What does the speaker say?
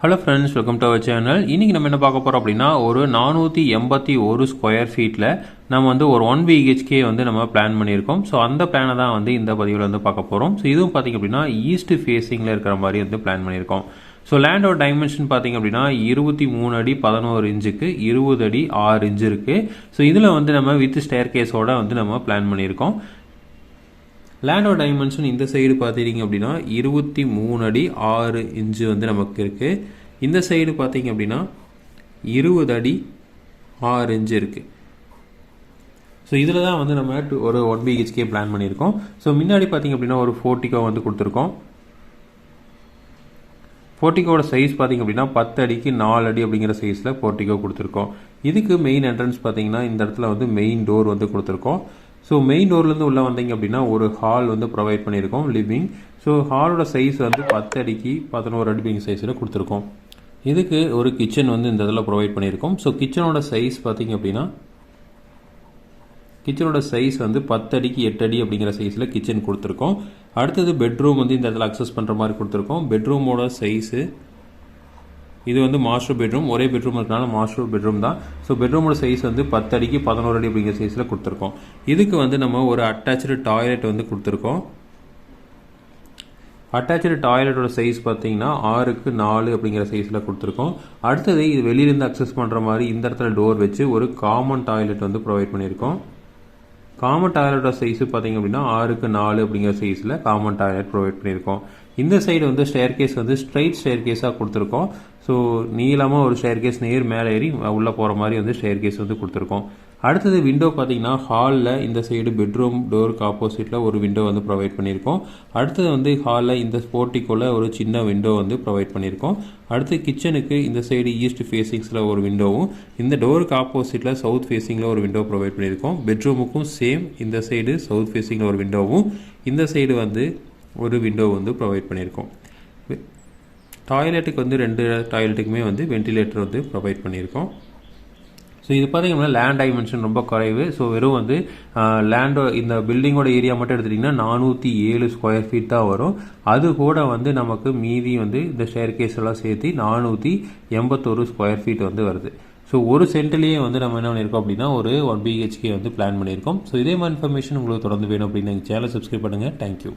Hello friends welcome to our channel இன்றைக்கி நம்ம என்ன பார்க்க போகிறோம் அப்படின்னா ஒரு நானூற்றி எண்பத்தி ஒரு ஸ்கொயர் ஃபீட்டில் நம்ம வந்து ஒரு ஒன் பிஹெச்கே வந்து நம்ம பிளான் பண்ணியிருக்கோம். ஸோ அந்த பிளானை தான் வந்து இந்த பதிவில் வந்து பார்க்க போகிறோம் ஸோ இதுவும் பார்த்திங்க அப்படின்னா ஈஸ்ட் ஃபேஸிங்கில் இருக்கிற மாதிரி வந்து பிளான் பண்ணியிருக்கோம். ஸோ லேண்டோட டைமென்ஷன் பார்த்திங்க அப்படின்னா இருபத்தி மூணு அடி பதினோரு இன்ச்சுக்கு இருபது அடி ஆறு இன்ச்சு இருக்குது ஸோ இதில் வந்து நம்ம வித் ஸ்டேர் கேஸோட வந்து நம்ம பிளான் பண்ணியிருக்கோம். லேண்டோட டைமென்ஷன் இந்த சைடு பார்த்துட்டிங்க அப்படின்னா இருபத்தி மூணு அடி ஆறு இன்ச்சு வந்து நமக்கு இருக்குது இந்த சைடு பார்த்தீங்க அப்படின்னா இருபது அடி ஆறு இன்ச்சு இருக்குது ஸோ இதில் தான் வந்து நம்ம ஒரு ஒன் பிஹெச்கே பிளான் பண்ணியிருக்கோம். ஸோ முன்னாடி பார்த்தீங்க அப்படின்னா ஒரு ஃபோர்ட்டிக்கோ வந்து கொடுத்துருக்கோம். போர்ட்டிகோட சைஸ் பார்த்தீங்க அப்படின்னா பத்து அடிக்கு நாலு அடி அப்படிங்கிற சைஸில் போர்ட்டிகோ கொடுத்துருக்கோம். இதுக்கு மெயின் என்ட்ரன்ஸ் பார்த்தீங்கன்னா இந்த இடத்துல வந்து மெயின் டோர் வந்து கொடுத்துருக்கோம். ஸோ மெயின் டோர்லேருந்து உள்ளே வந்தீங்க அப்படின்னா ஒரு ஹால் வந்து ப்ரொவைட் பண்ணியிருக்கோம் லிவிங் ஸோ ஹாலோட சைஸ் வந்து பத்து அடிக்கு பதினோரு அடி சைஸில் கொடுத்துருக்கோம். இதுக்கு ஒரு கிச்சன் வந்து இந்த இதில் ப்ரொவைட் பண்ணியிருக்கோம். ஸோ கிச்சனோட சைஸ் பார்த்தீங்க அப்படின்னா கிச்சனோட சைஸ் வந்து பத்து அடிக்கு எட்டு அடி அப்படிங்கிற சைஸில் கிச்சன் கொடுத்துருக்கோம். அடுத்தது பெட்ரூம் வந்து இந்த இடத்துல அக்சஸ் பண்ணுற மாதிரி கொடுத்துருக்கோம். பெட்ரூமோட சைஸு இது வந்து மாஸ்டர் பெட்ரூம் ஒரே பெட்ரூம் இருக்கனால மாஸ்டர் பெட்ரூம் தான். ஸோ பெட்ரூமோட சைஸ் வந்து பத்து அடிக்கு பதினோரு அடி அப்படிங்கிற சைஸில் கொடுத்துருக்கோம். இதுக்கு வந்து நம்ம ஒரு அட்டாச்சு டாய்லெட் வந்து கொடுத்துருக்கோம். அட்டாச்சு டாய்லெட்டோட சைஸ் பார்த்தீங்கன்னா ஆறுக்கு நாலு அப்படிங்கிற சைஸில் கொடுத்துருக்கோம். அடுத்தது இது வெளியிலேருந்து அக்சஸ் பண்ணுற மாதிரி இந்த இடத்துல டோர் வச்சு ஒரு காமன் டாய்லெட் வந்து ப்ரொவைட் பண்ணியிருக்கோம். காமன் டாய்லெட்டோட சைஸ் பார்த்தீங்க அப்படின்னா ஆறுக்கு நாலு அப்படிங்கிற சைஸில் காமன் டாய்லெட் ப்ரொவைட் பண்ணியிருக்கோம். இந்த சைடு வந்து ஸ்டேர் கேஸ் வந்து ஸ்ட்ரைட் ஸ்டேர் கேஸாக கொடுத்துருக்கோம். ஸோ நீளமாக ஒரு ஸ்டேர் கேஸ் நேர் மேலே ஏறி உள்ளே போகிற மாதிரி வந்து ஸ்டேர் கேஸ் வந்து கொடுத்துருக்கோம். அடுத்தது விண்டோ பார்த்தீங்கன்னா ஹாலில் இந்த சைடு பெட்ரூம் டோருக்கு ஆப்போசிட்டில் ஒரு விண்டோ வந்து ப்ரொவைட் பண்ணியிருக்கோம். அடுத்தது வந்து ஹாலில் இந்த ஸ்போர்ட்டிக்குள்ள ஒரு சின்ன விண்டோ வந்து ப்ரொவைட் பண்ணியிருக்கோம். அடுத்து கிச்சனுக்கு இந்த சைடு ஈஸ்ட் ஃபேஸிங்ஸில் ஒரு விண்டோவும் இந்த டோருக்கு ஆப்போசிட்டில் சவுத் ஃபேஸிங்கில் ஒரு விண்டோ ப்ரொவைட் பண்ணியிருக்கோம். பெட்ரூமுக்கும் சேம் இந்த சைடு சவுத் ஃபேஸிங்கில் ஒரு விண்டோவும் இந்த சைடு வந்து ஒரு விண்டோ வந்து ப்ரொவைட் பண்ணியிருக்கோம். டாய்லெட்டுக்கு வந்து ரெண்டு டாய்லெட்டுக்குமே வந்து வென்டிலேட்டர் வந்து ப்ரொவைட் பண்ணியிருக்கோம். ஸோ இது பார்த்தீங்கன்னா லேண்ட் டைமென்ஷன் ரொம்ப குறைவு. ஸோ வெறும் வந்து லேண்டோ இந்த பில்டிங்கோட ஏரியா மட்டும் எடுத்துட்டிங்கன்னா நானூற்றி ஏழு ஸ்கொயர் ஃபீட் தான் வரும். அது கூட வந்து நமக்கு மீதி வந்து இந்த ஸ்டேர் கேஸ் எல்லாம் சேர்த்து நானூற்றி எண்பத்தொரு ஸ்கொயர் ஃபீட் வந்து வருது. ஸோ ஒரு சென்ட்லேயே வந்து நம்ம என்ன பண்ணியிருக்கோம் அப்படின்னா ஒரு ஒன் பிஹெச்கே வந்து பிளான் பண்ணியிருக்கோம். ஸோ இதே மாதிரி இன்ஃபர்மேஷன் உங்களுக்கு தொடர்ந்து வேணும் அப்படின்னு சேனல் சப்ஸ்கிரைப் பண்ணுங்கள் தேங்க்யூ